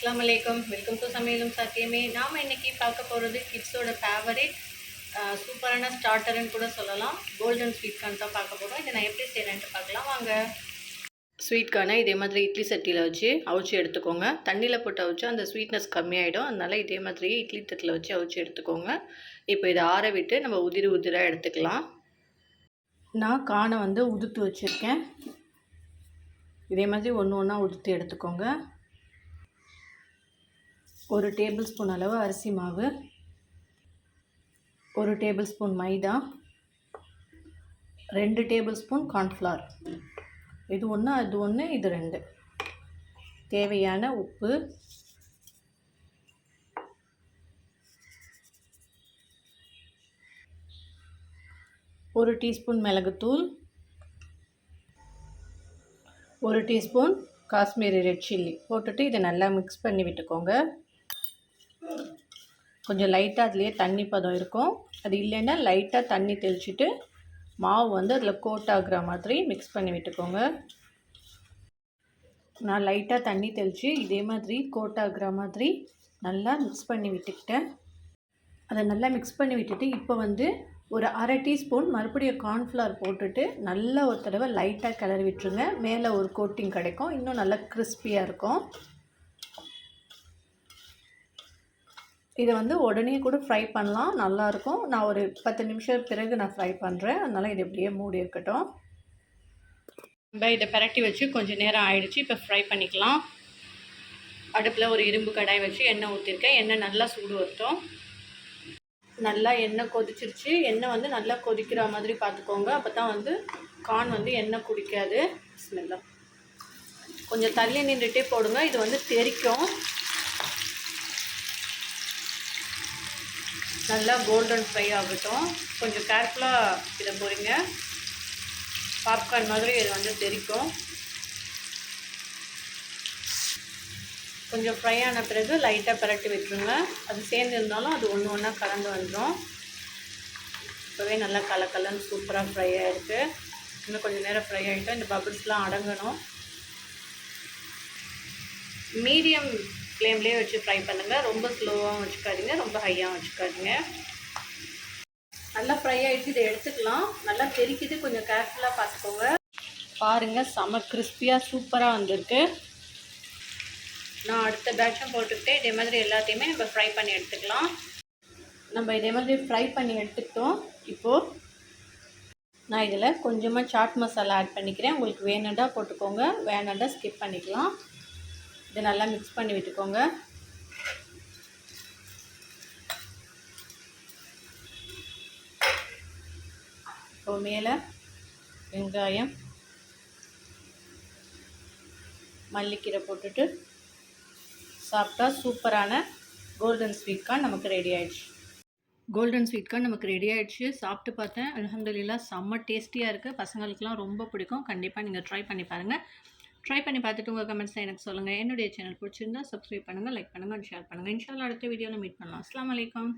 அஸ்லாம் வலைக்கம் welcome to சமையலும் சத்தியமே. நாம் இன்னைக்கு பார்க்க போகிறது கிட்ஸோட ஃபேவரேட் சூப்பரான ஸ்டார்டர்னு கூட சொல்லலாம். கோல்டன் ஸ்வீட் கார்ன் தான் பார்க்க போகிறோம் இதை நான் எப்படி செய்கிறேன்ட்டு பார்க்கலாம். வாங்க. ஸ்வீட் கார்னை இதே மாதிரி இட்லி சட்டியில் வச்சு அவிச்சு எடுத்துக்கோங்க. தண்ணியில் போட்டு அவிச்சு அந்த ஸ்வீட்னஸ் கம்மியாயிடும். அதனால் இதே மாதிரி இட்லி தட்டில் வச்சு அவிச்சு எடுத்துக்கோங்க. இப்போ இதை ஆற விட்டு நம்ம உதிரி உதிராக எடுத்துக்கலாம். நான் கானை வந்து உதுத்து வச்சுருக்கேன். இதே மாதிரி ஒன்று ஒன்றா உதுத்து எடுத்துக்கோங்க. ஒரு டேபிள் ஸ்பூன் அளவு அரிசி மாவு ஒரு டேபிள் ஸ்பூன் மைதா ரெண்டு டேபிள் ஸ்பூன் கார்ன்ஃப்ளவர். இது ஒன்று அது ஒன்று இது ரெண்டு. தேவையான உப்பு ஒரு டீஸ்பூன் மிளகுத்தூள் ஒரு டீஸ்பூன் காஷ்மீரி ரெட் சில்லி. போட்டுட்டு இதை நல்லா மிக்ஸ் பண்ணி விட்டுக்கோங்க. கொஞ்சம் லைட்டாக அதுலேயே தண்ணி பதம் இருக்கும். அது இல்லைன்னா லைட்டாக தண்ணி தெளிச்சுட்டு மாவு வந்து அதில் கோட் ஆகுற மாதிரி மிக்ஸ் பண்ணி விட்டுக்கோங்க. நான் லைட்டாக தண்ணி தெளித்து இதே மாதிரி கோட் ஆகுற மாதிரி நல்லா மிக்ஸ் பண்ணி விட்டுக்கிட்டேன். அதை நல்லா மிக்ஸ் பண்ணி விட்டுட்டு இப்போ வந்து ஒரு அரை டீஸ்பூன் மறுபடியும் கார்ன்ஃப்ளவர் போட்டுட்டு நல்லா ஒரு தடவை லைட்டாக கிளறி விட்டுருங்க. மேலே ஒரு கோட்டிங் கிடைக்கும். இன்னும் நல்லா கிறிஸ்பியாக இருக்கும். இதை வந்து உடனே கூட ஃப்ரை பண்ணலாம். நல்லாயிருக்கும். நான் ஒரு பத்து நிமிஷம் பிறகு நான் ஃப்ரை பண்ணுறேன் அதனால் இது இப்படியே மூடி இருக்கட்டும். நம்ம இதை பரட்டி வச்சு கொஞ்சம் நேரம் ஆயிடுச்சு. இப்போ ஃப்ரை பண்ணிக்கலாம். அடுப்பில் ஒரு இரும்பு கடாய் வச்சு எண்ணெய் ஊற்றிருக்கேன் எண்ணெய் நல்லா சூடு வரட்டும். நல்லா எண்ணெய் கொதிச்சிருச்சு. எண்ணெய் வந்து நல்லா கொதிக்கிற மாதிரி பார்த்துக்கோங்க. அப்போ தான் வந்து கான் வந்து எண்ணெய் குடிக்காது. ஸ்மெல்லாம் கொஞ்சம் தள்ளி நின்றுட்டே போடுங்க. இது வந்து தெறிக்கும் நல்லா கோல்டன் ஃப்ரை ஆகட்டும். கொஞ்சம் கேர்ஃபுல்லாக இதை போகிறீங்க பாப்கார்ன் மாதிரி இது வந்து தெரிக்கும் கொஞ்சம் ஃப்ரை ஆன பிறகு லைட்டாக பரட்டி விட்டுருங்க. அது சேர்ந்து இருந்தாலும் அது ஒன்று ஒன்றா கலந்து வந்துடும் இப்போவே நல்லா கலக்கலன்னு சூப்பராக ஃப்ரை ஆகிருக்கு இன்னும் கொஞ்சம் நேரம் ஃப்ரை ஆகிட்டோம் இந்த பபிள்ஸ்லாம் அடங்கணும். மீடியம் ஃப்ளேம்லேயே வச்சு ஃப்ரை பண்ணுங்கள் ரொம்ப ஸ்லோவாகவும் வச்சுக்காதீங்க ரொம்ப ஹையாகவும் வச்சுக்காதீங்க. நல்லா ஃப்ரை ஆகிடுச்சு இதை எடுத்துக்கலாம். நல்லா தெரிக்குது கொஞ்சம் கேர்ஃபுல்லாக பார்த்துக்கோங்க. பாருங்கள் செம கிறிஸ்பியாக சூப்பராக வந்திருக்கு. நான் அடுத்த பேட்சும் போட்டுக்கிட்டே இதே மாதிரி எல்லாத்தையுமே நம்ம ஃப்ரை பண்ணி எடுத்துக்கலாம். நம்ம இதே மாதிரி ஃப்ரை பண்ணி எடுத்துக்கிட்டோம். இப்போது நான் இதில் கொஞ்சமாக சாட் மசாலா ஆட் பண்ணிக்கிறேன். உங்களுக்கு வேணுண்டா போட்டுக்கோங்க வேணாண்டா ஸ்கிப் பண்ணிக்கலாம். இதை நல்லா மிக்ஸ் பண்ணி விட்டுக்கோங்க. இப்போ மேலே வெங்காயம் மல்லிக்கீரை போட்டுட்டு சாப்பிட்டா சூப்பரான கோல்டன் ஸ்வீட் கார்ன் நமக்கு ரெடி ஆயிடுச்சு. கோல்டன் ஸ்வீட் கார்ன் நமக்கு ரெடி ஆயிடுச்சு. சாப்பிட்டு பார்த்தேன். அலமதுல்லா செம்ம டேஸ்டியாக இருக்குது பசங்களுக்குலாம் ரொம்ப பிடிக்கும். கண்டிப்பாக நீங்கள் ட்ரை பண்ணி பாருங்கள் ட்ரை பண்ணி பார்த்துட்டு உங்கள் கமெண்ட்ஸை எனக்கு சொல்லுங்கள் என்னுடைய சேனல் பிடிச்சிருந்தா சப்ஸ்கிரைப் பண்ணுங்கள் லைக் பண்ணுங்கள் ஷேர் பண்ணுங்கள் இன்ஷால்லா அடுத்த வீடியோவில் மீட் பண்ணலாம். அஸ்லாம் வலைக்கம்